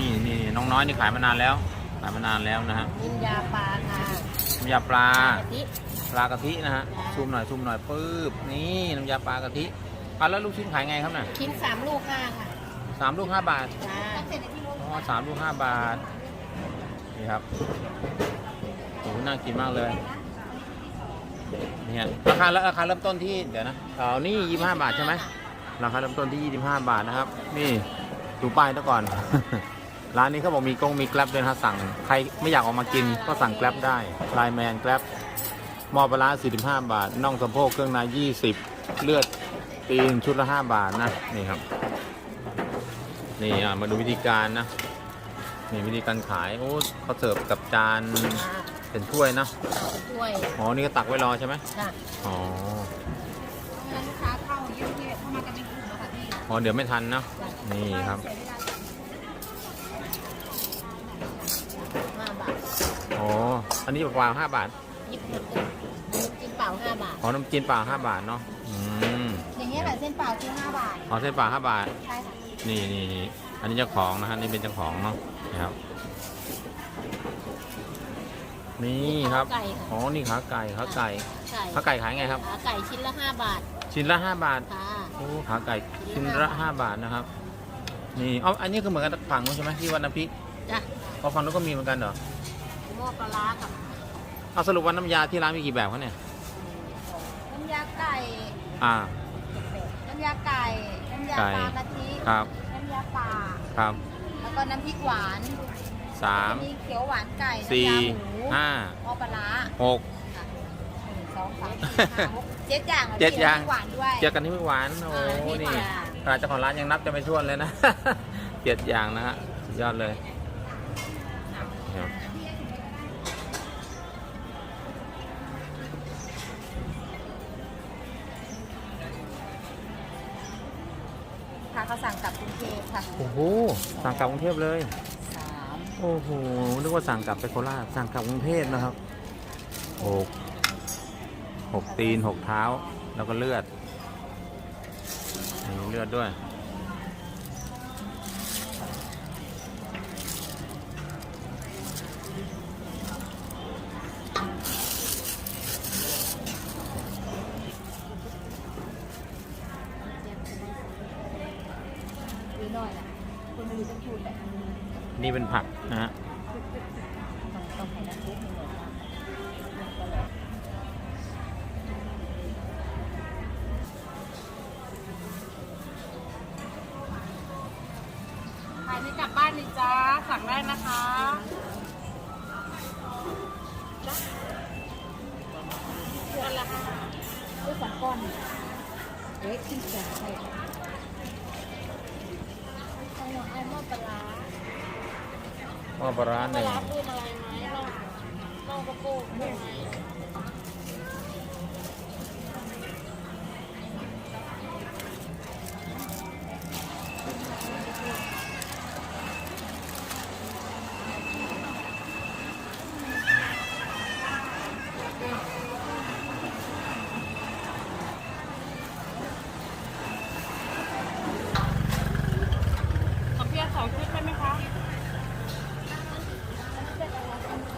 นี่นี่น้องน้อยนี่ขายมานานแล้ว ขายมานานแล้วนะฮะนินยาปลาค่ะน้ำยาปลา กะทิ ปลากะทินะฮะ จ้าซูมหน่อยซูมหน่อยปึ๊บ นี่น้ำยาปลากะทิอะแล้วลูกชิ้นขายไงครับน่ะชิ้นสามลูกห้าค่ะสามลูกห้าบาท จ้าเสร็จในที่รถอ๋อสามลูกห้าบาท นี่ครับโอ้โหน่ากินมากเลยเนี่ยราคาราคาเริ่มต้นที่เดี๋ยวนะเออนี่ยี่ห้าบาทใช่ไหมราคาเริ่มต้นที่25บาทนะครับ นี่ดูป้ายซะก่อน ร้านนี้เขาบอกมีกงมีแกล็บด้วยนะฮะสั่งใครไม่อยากออกมากินก็สั่งแกล็บได้ไลแมนแกล็บหม้อปลาร้า45 บาทน่องสะโพกเครื่องใน20 เลือดตีนชุดละ 5 บาทนะนี่ครับนี่อะมาดูวิธีการนะนี่วิธีการขายโอ้เขาเสิร์ฟกับจานอ่าเป็นถ้วยนะถ้วยอ๋อนี่ก็ตักไว้รอใช่ไหมค่ะอ๋อลูกค้าเข้าเยอะๆเข้ามากันเป็นกลุ่มแล้วค่ะพี่อ๋อเดี๋ยวไม่ทันนะนี่ครับ ห้าบาท อ๋อ อันนี้เปล่าๆห้าบาทยิบหนึ่งกินเปล่าห้าบาท อ๋อน้ำจีนเปล่าห้าบาทเนาะอืมอย่างเงี้ยแหละเส้นเปล่าคือห้าบาท อ๋อเส้นเปล่าห้าบาท ใช่ค่ะ นี่นี่นี่อันนี้เจ้าของนะฮะนี่เป็นเจ้าของเนาะนะครับ นี่ครับไก่อ๋อค่ะนี่ขาไก่ขาไก่ไก่ขาไก่ขายไงครับ ขาไก่ชิ้นละห้าบาท ชิ้นละห้าบาท ค่ะ โอ้ขาไก่ชิ้นละห้าบาทนะครับ นี่อ๋ออันนี้ก็เหมือนกันฝั่งนู้นใช่ไหมที่วันน้ำพริกจ้ะอ๋อฝั่งนู้นก็มีเหมือนกันเหรอ หม้อปลาร้ากับเอาสรุปว่าน้ำยาที่ร้านมีกี่แบบเขาเนี่ย น้ำยาไก่อ่า น้ำยาไก่น้ำยาไก่ปลากะทิครับ น้ำยาป่าครับ แล้วก็น้ำพริกหวานสามมีเขียวหวานไก่สี่น้ำยาหมูห้าหม้อปลาร้าหกค่ะหนึ่งสองสามสี่ห้าหกเจ็ดอย่างอะเจ็ดอย่างมีน้ำพริกหวานด้วยเจอกันที่ไม่หวานโอ้อ่านี่นี่ค่ะขนาดเจ้าของร้านยังนับจะไม่ถ้วนเลยนะเจ็ดอย่างนะฮะสุดยอดเลย เขาสั่งกลับกรุงเทพค่ะโอ้โหสั่งกลับกรุงเทพเลย สามโอ้โหนึกว่าสั่งกลับไปโคราชสั่งกลับกรุงเทพนะครับหกหกตีนหกเท้า แล้วก็เลือดมีเลือดด้วย หรือหน่อยนะคุณไม่รู้จะพูดแบบ นี่เป็นผักนะฮะต้องต้องให้น้ำซุปมันหน่อยนะขายไม่กลับบ้านเลยจ้า สั่งได้นะคะเดือนละห้าด้วยสองก้อนเอ๊ะขึ้นจ่ายใช่ ไอ้หมอไอ้หม้อปลาร้าหม้อปลาร้าหปลานึ่งร้าปรุงอะไรไหมเราเรากระปุกปรุงไหม ขอเพียงสองชุดใช่ไหมคะ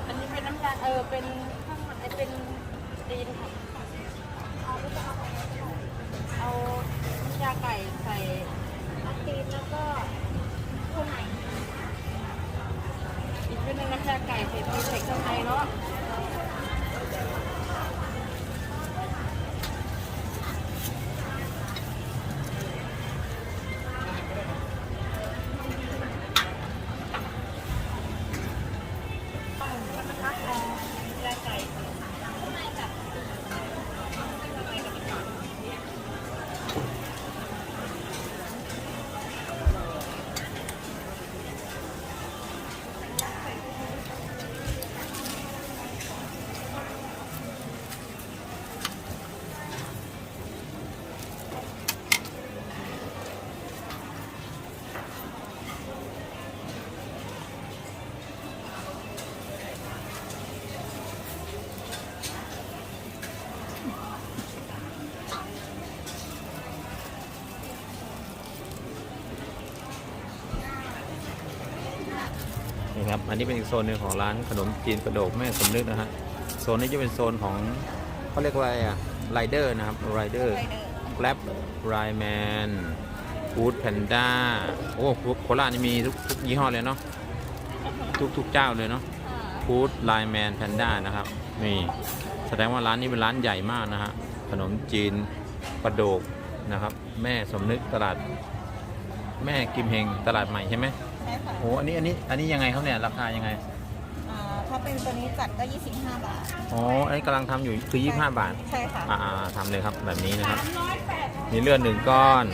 อันนี้เป็นน้ำยาเออ เป็นข้างในเป็นตีนค่ะ เอาน้ำยาไก่ อัพตีนแล้วก็ตัวไหนอีกเป็นงน้ำยาไก่เส่ตีนใส่ข้างในเนาะ นี่ครับ อันนี้เป็นอีกโซนหนึ่งของร้านขนมจีนกระโดกแม่สมนึกนะฮะ โซนนี้จะเป็นโซนของเขาเรียกว่าอะไรอะไรเดอร์นะครับไรเดอร์แกร็บไรแมนฟู้ดแพนด้า โอ้โคราชนี่มีทุกทุกยี่ห้อเลยเนาะ ทุกทุกเจ้าเลยเนาะฟู้ดไลแมนแพนด้านะครับ นี่ แสดงว่าร้านนี้เป็นร้านใหญ่มากนะฮะ ขนมจีนประโดกนะครับ แม่สมนึกตลาด แม่กิมเฮงตลาดใหม่ใช่ไหม ช่ค่ะโอ้อันนี้อันนี้อันนี้ยังไงเขาเนี่ยราคายังไงอ่าถ้าเป็นตัวนี้จัดก็ 25 บาท อ๋ออันนี้กำลังทำอยู่คือ25 บาท ใช่ค่ะอ่าๆทำเลยครับแบบนี้นะครับ มีเลือดหนึ่งก้อน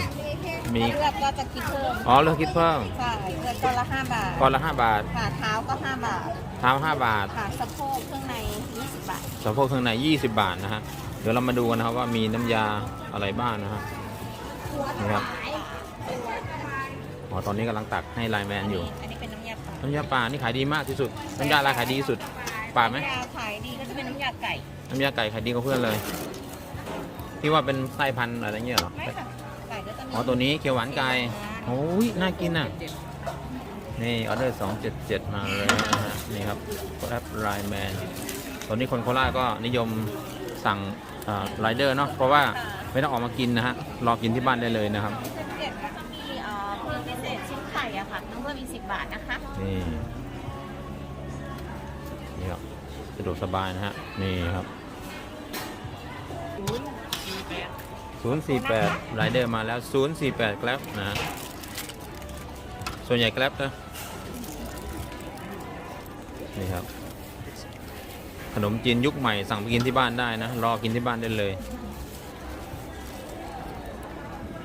มี เลือดก็จะคิดเพิ่มอ๋อเลือดคิดเพิ่มใช่เลือดก้อนละ5บาทก้อนละ 5 บาทค่ะเท้าก็ 5 บาทเท้า5บาทค่ะสะโพกเครื่องใน 20 บาท สะโพกเครื่องใน 20 บาทนะฮะเดี๋ยวเรามาดูกันนะครับว่ามีน้ำยาอะไรบ้างนะฮะนี่ครับ อ๋อตอนนี้กำลังตักให้ไลน์แมนอยู่ อันนี้เป็นน้ำยาปลาน้ำยาปลา นี่ขายดีมากที่สุด น้ำยาอะไรขายดีที่สุด ปลาไหม น้ำยาขายดีก็จะเป็นน้ำยาไก่ น้ำยาไก่ขายดีกว่าเพื่อนเลย ที่ว่าเป็นไส้พันธุ์อะไรเงี้ยเหรอ ไม่ค่ะ ไก่ก็จะมีอ๋อ ตัวนี้เขียวหวานไก่ โอ้ย น่ากินอะ นี่ออเดอร์ 277 มาเลยนะฮะนี่ครับแอปไลน์แมน ตอนนี้คนโคราชก็นิยมสั่งไรเดอร์เนาะ เพราะว่าไม่ต้องออกมากินนะฮะ รอกินที่บ้านได้เลยนะครับ บาทนะคะ นี่นี่ครับสะดวกสบายนะฮะ นี่ครับ048ไรเดอร์มาแล้ว 048แกร็บนะฮะส่วนใหญ่แกร็บนะ นี่ครับ ขนมจีนยุคใหม่สั่งไปกินที่บ้านได้นะ รอกินที่บ้านได้เลย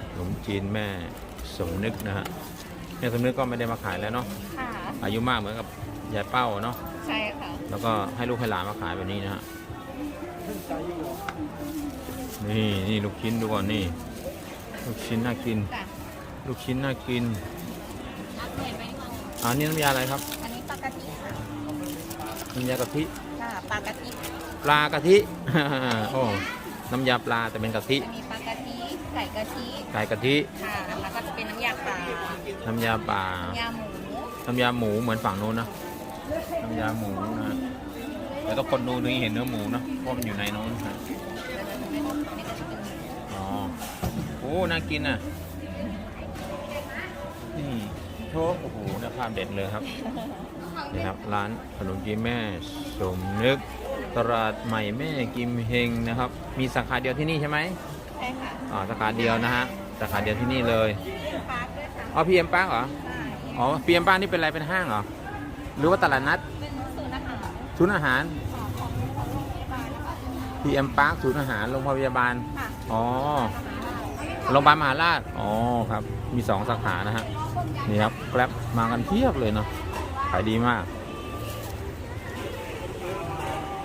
ขนมจีนแม่สมนึกนะฮะ แม่สมนึกก็ไม่ได้มาขายแล้วเนาะค่ะอายุมากเหมือนกับยายเป้าเนาะใช่ค่ะแล้วก็ให้ลูกให้หลานมาขายแบบนี้นะฮะนี่นี่ลูกชิ้นดูก่อนนี่ ลูกชิ้นน่ากิน จ้ะลูกชิ้นน่ากินอัปเดตไปดีกว่าอันนี้น้ำยาอะไรครับอันนี้ปลากะทิค่ะน้ำยากะทิค่ะปลากะทิปลากะทิ โอ้น้ำยาปลาแต่เป็นกะทิจะมีปลากะทิ ไก่กะทิไก่กะทิค่ะแล้วก็จะเป็นน้ำยาปลาน้ำยาปลาน้ำยาหมูน้ำยาหมูเหมือนฝั่งนู้นนะน้ำยาหมูนะฮะแล้วก็คนดูถึงเห็นเนื้อหมูนะเพราะมันอยู่ในนู้นฮะนี่ก็จะเป็นหมูอ๋อโอ้น่ากินอะนี่โชคโอ้โหเนะภาพเด็ดเลยครับนี่ครับร้านขนมจีนแม่สมนึกตลาดใหม่แม่กิมเฮงนะครับ มีสาขาเดียวที่นี่ใช่ไหม ใช่ค่ะอ๋อสาขาเดียวนะฮะสาขาเดียวที่นี่เลยปลาด้วยค่ะอ๋อพีเอ็มป้าเหรอใช่อ๋อพีเอ็มป้านี่เป็นอะไรเป็นห้างเหรอหรือว่าตลาดนัดเป็นสูตรอาหารศูนย์อาหารของของของโรงพยาบาลนะคะพีเอ็มปาร์คศูนย์อาหารโรงพยาบาลค่ะอ๋อโรงพยาบาลมหาราชอ๋อครับมีสองสาขานะฮะนี่ครับแกร็บมากันเพียบเลยเนาะขายดีมาก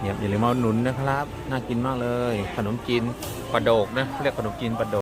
เนี่ยอย่าลืมมาอุดหนุนนะครับ น่ากินมากเลย ขนมจีนป ลาโดกนะเรียกขนมจีนปลาโดก